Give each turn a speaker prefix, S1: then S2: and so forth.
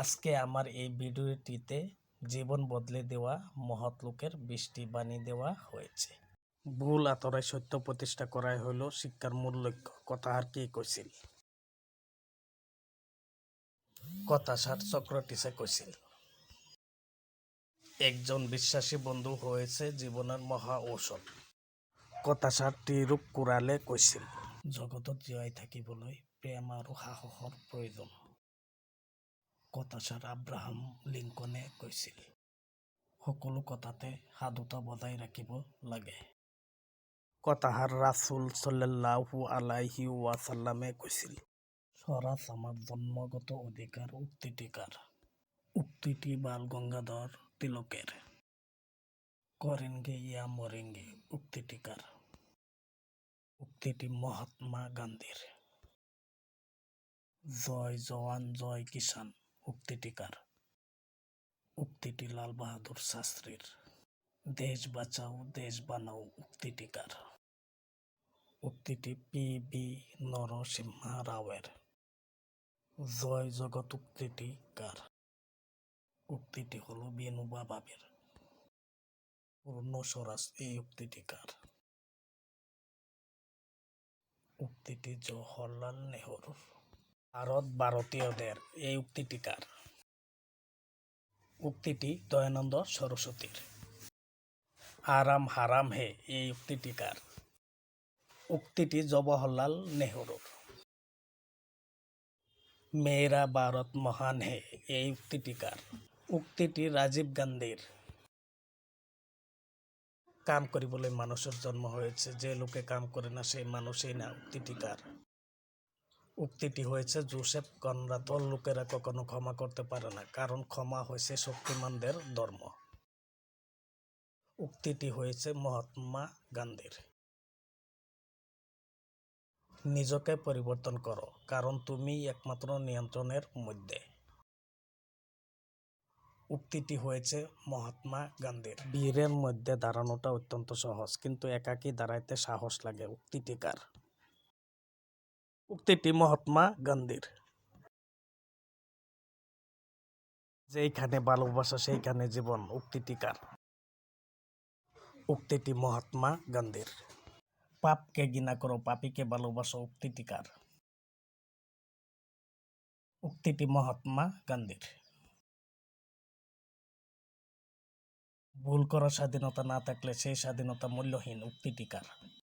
S1: আজকে আমার এই ভিডিওটিতে জীবন বদলে দেওয়া, মহৎ লোকের বৃষ্টি বাণী দেওয়া হয়েছে। ভুল আতরাই সত্য প্রতিষ্ঠা করাই হইল শিক্ষার মূল লক্ষ্য। কথা আর কি কইছিল? কথা সার সক্রেটিসে কইছিল। একজন বিশ্বাসী বন্ধু হয়েছে জীবনের মহা ঔষধ। কথা সারটি রূপ কুৰালে কৈছিল জগতত জীয়াই থাকিবলৈ প্ৰেম আৰু সাহসৰ প্ৰয়োজন। কথাছাৰ আব্ৰাহাম লিংকনে কৈছিল সকলো কথাতে সাধুতা বজাই ৰাখিব লাগে। কথাহাৰ ৰাছুল চল্লাহু আলাইহি ওয়াসাল্লামে কৈছিল স্বৰাজ আমাৰ জন্মগত অধিকাৰ উক্তিটিকাৰ। উক্তিটি বাল গঙ্গাধর তিলকের করেনগে ইয়া মরেঙ্গে উক্তিটিকার উক্তিটি মহাত্মা গান্ধীর জয় জওয়ান জয় কিষান উক্তিটিকার উক্তিটি লাল বাহাদুর শাস্ত্রীর। দেশ বাঁচাও, দেশ বানাও উক্তিটিকার উক্তিটি পি বি নরসিংহা রাওয়ের জয় জগৎ উক্তিটি কার উক্তিটি হলো বিনোবা বাবের পূর্ণ স্বরাজ এই উক্তিটি কার উক্তিটি জওহরলাল নেহরুর। ভারত ভারতীয়দের এই উক্তিটি কার? উক্তিটি দয়ানন্দ সরস্বতীর। আরাম হারাম হে, এই উক্তিটি কার? উক্তিটি জওহরলাল নেহরুর। মেয়েরা ভারত মহান হে, এই উক্তিটি কার? উক্তিটি রাজীৱ গান্ধীৰ কাম কৰিবলৈ মানুষের জন্ম হয়েছে, যে লোকে কাম করে না, সেই মানুষই না, উক্তিটি কার? উক্তিটি হয়েছে, জোসেফ কনরাদ অল লোকেরা কখনো ক্ষমা করতে পারে না, কারণ ক্ষমা হয়েছে শক্তিমানদের ধর্ম। উক্তিটি হয়েছে মহাত্মা গান্ধীর। নিজকে পরিবর্তন করো, কারণ তুমি একমাত্র নিয়ন্ত্রণের মধ্যে। উক্তিটি হয়েছে মহাত্মা গান্ধীর। বীরের মধ্যে দাঁড়ানোটা অত্যন্ত সহজ, কিন্তু একাকী দাঁড়াইতে সাহস লাগে। উক্তিটি কার? উক্তিটি মহাত্মা গান্ধীর। যেইখানে ভালোবাসা সেইখানে জীবন উক্তিটি কার? উক্তিটি মহাত্মা গান্ধীর। পাপকে ঘৃণা করো, পাপীকে ভালোবাসো উক্তিটি কার? উক্তিটি মহাত্মা গান্ধীর। ভুল করার স্বাধীনতা না থাকলে সেই স্বাধীনতা মূল্যহীন উক্তিটি কার?